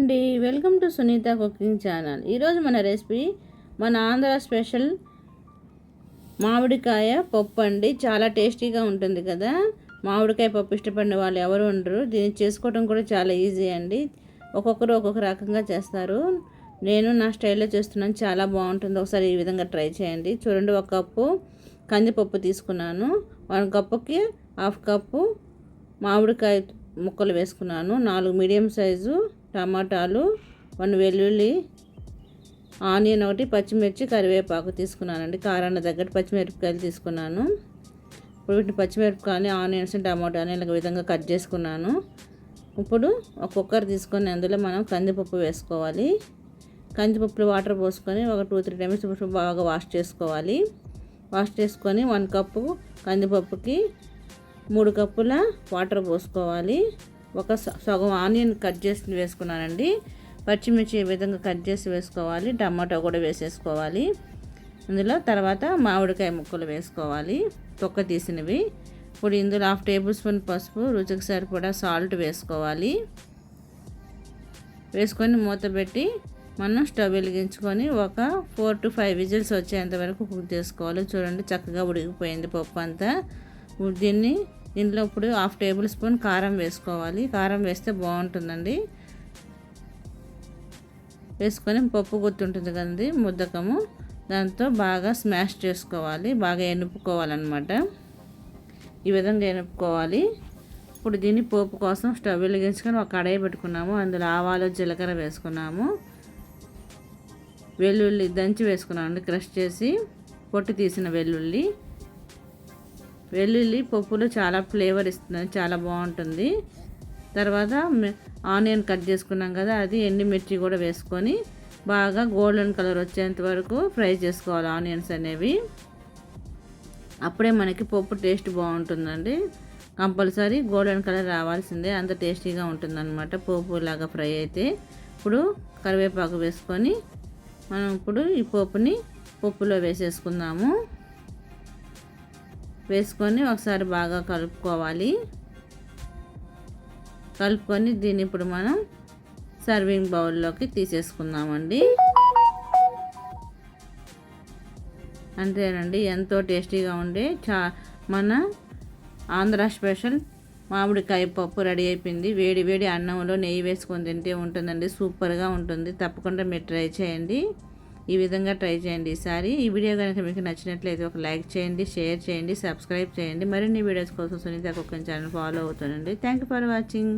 అండి. Welcome to Sunitha cooking channel. ఈరోజు మన రెసిపీ మన ఆంధ్ర స్పెషల్ మామిడికాయ పప్పు అండి. చాలా టేస్టీగా ఉంటుంది కదా. మామిడికాయ పప్పు ఇష్టపడిన వాళ్ళు ఎవరు ఉండరు. దీన్ని చేసుకోవడం కూడా చాలా ఈజీ అండి. ఒక్కొక్కరు ఒక్కొక్క రకంగా చేస్తారు. నేను నా స్టైల్లో చేస్తున్నాను. చాలా బాగుంటుంది. ఒకసారి ఈ విధంగా ట్రై చేయండి. చూడండి ఒక కప్పు కందిపప్పు తీసుకున్నాను. వన్ కప్పుకి హాఫ్ కప్పు మామిడికాయ ముక్కలు వేసుకున్నాను. నాలుగు మీడియం సైజు టమాటాలు వన్ వెల్లుల్లి ఆనియన్ ఒకటి పచ్చిమిర్చి కరివేపాకు తీసుకున్నానండి. కారాన్ని తగ్గట్టు పచ్చిమిరపకాయలు తీసుకున్నాను. ఇప్పుడు వీటిని పచ్చిమిరపకాయలు ఆనియన్స్ టమాటాని ఇలా విధంగా కట్ చేసుకున్నాను. ఇప్పుడు ఒక కుక్కర్ తీసుకొని అందులో మనం కందిపప్పు వేసుకోవాలి. కందిపప్పులు వాటర్ పోసుకొని ఒక టూ త్రీ టైమ్స్ బాగా వాష్ చేసుకోవాలి. వాష్ చేసుకొని వన్ కప్పు కందిపప్పుకి మూడు కప్పుల వాటర్ పోసుకోవాలి. ఒక సగం ఆనియన్ కట్ చేసి వేసుకున్నానండి. పచ్చిమిర్చి ఈ విధంగా కట్ చేసి వేసుకోవాలి టమాటో కూడా వేసేసుకోవాలి. ఇందులో తర్వాత మామిడికాయ ముక్కలు వేసుకోవాలి తొక్క తీసినవి. ఇప్పుడు ఇందులో హాఫ్ టేబుల్ స్పూన్ పసుపు రుచికి సరిపడా సాల్ట్ వేసుకోవాలి. వేసుకొని మూత పెట్టి మనం స్టవ్ వెలిగించుకొని ఒక ఫోర్ టు ఫైవ్ విజిల్స్ వచ్చేంత వరకు కుక్ చేసుకోవాలి. చూడండి చక్కగా ఉడికిపోయింది పప్పు అంతా. దీన్ని దీంట్లో ఇప్పుడు హాఫ్ టేబుల్ స్పూన్ కారం వేసుకోవాలి. కారం వేస్తే బాగుంటుందండి. వేసుకొని పప్పు గుర్తుంటుంది కదండి ముద్దకము. దాంతో బాగా స్మాష్ చేసుకోవాలి. బాగా ఎనుపుకోవాలన్నమాట. ఈ విధంగా ఎనుపుకోవాలి. ఇప్పుడు దీన్ని పోపు కోసం స్టవ్ వెలిగించుకొని ఒక కడాయి పెట్టుకున్నాము. అందులో ఆవాలు జీలకర్ర వేసుకున్నాము. వెల్లుల్లి దంచి వేసుకున్నామండి క్రష్ చేసి. పొట్టు తీసిన వెల్లుల్లి. వెల్లుల్లి పప్పులో చాలా ఫ్లేవర్ ఇస్తుంది చాలా బాగుంటుంది. తర్వాత ఆనియన్ కట్ చేసుకున్నాం కదా అది ఎండుమిర్చి కూడా వేసుకొని బాగా గోల్డెన్ కలర్ వచ్చేంత వరకు ఫ్రై చేసుకోవాలి ఆనియన్స్ అనేవి. అప్పుడే మనకి పప్పు టేస్ట్ బాగుంటుందండి. కంపల్సరీ గోల్డెన్ కలర్ రావాల్సిందే అంత టేస్టీగా ఉంటుందన్నమాట పోపు లాగా ఫ్రై అయితే. ఇప్పుడు కరివేపాకు వేసుకొని మనం ఇప్పుడు ఈ పోపుని పప్పులో వేసేసుకుందాము. వేసుకొని ఒకసారి బాగా కలుపుకోవాలి. కలుపుకొని దీన్ని ఇప్పుడు మనం సర్వింగ్ బౌల్లోకి తీసేసుకుందామండి. అంతేనండి ఎంతో టేస్టీగా ఉండే చా మన ఆంధ్ర స్పెషల్ మామిడికాయ పప్పు రెడీ అయిపోయింది. వేడి వేడి అన్నంలో నెయ్యి వేసుకొని తింటే ఉంటుందండి సూపర్గా ఉంటుంది. తప్పకుండా మీరు ట్రై చేయండి. ఈ విధంగా ట్రై చేయండి. ఈసారి ఈ వీడియో కనుక మీకు నచ్చినట్లయితే ఒక లైక్ చేయండి షేర్ చేయండి సబ్స్క్రైబ్ చేయండి. మరిన్ని వీడియోస్ కోసం Sunitha cooking channel follow అవుతుండండి. Thank you for watching.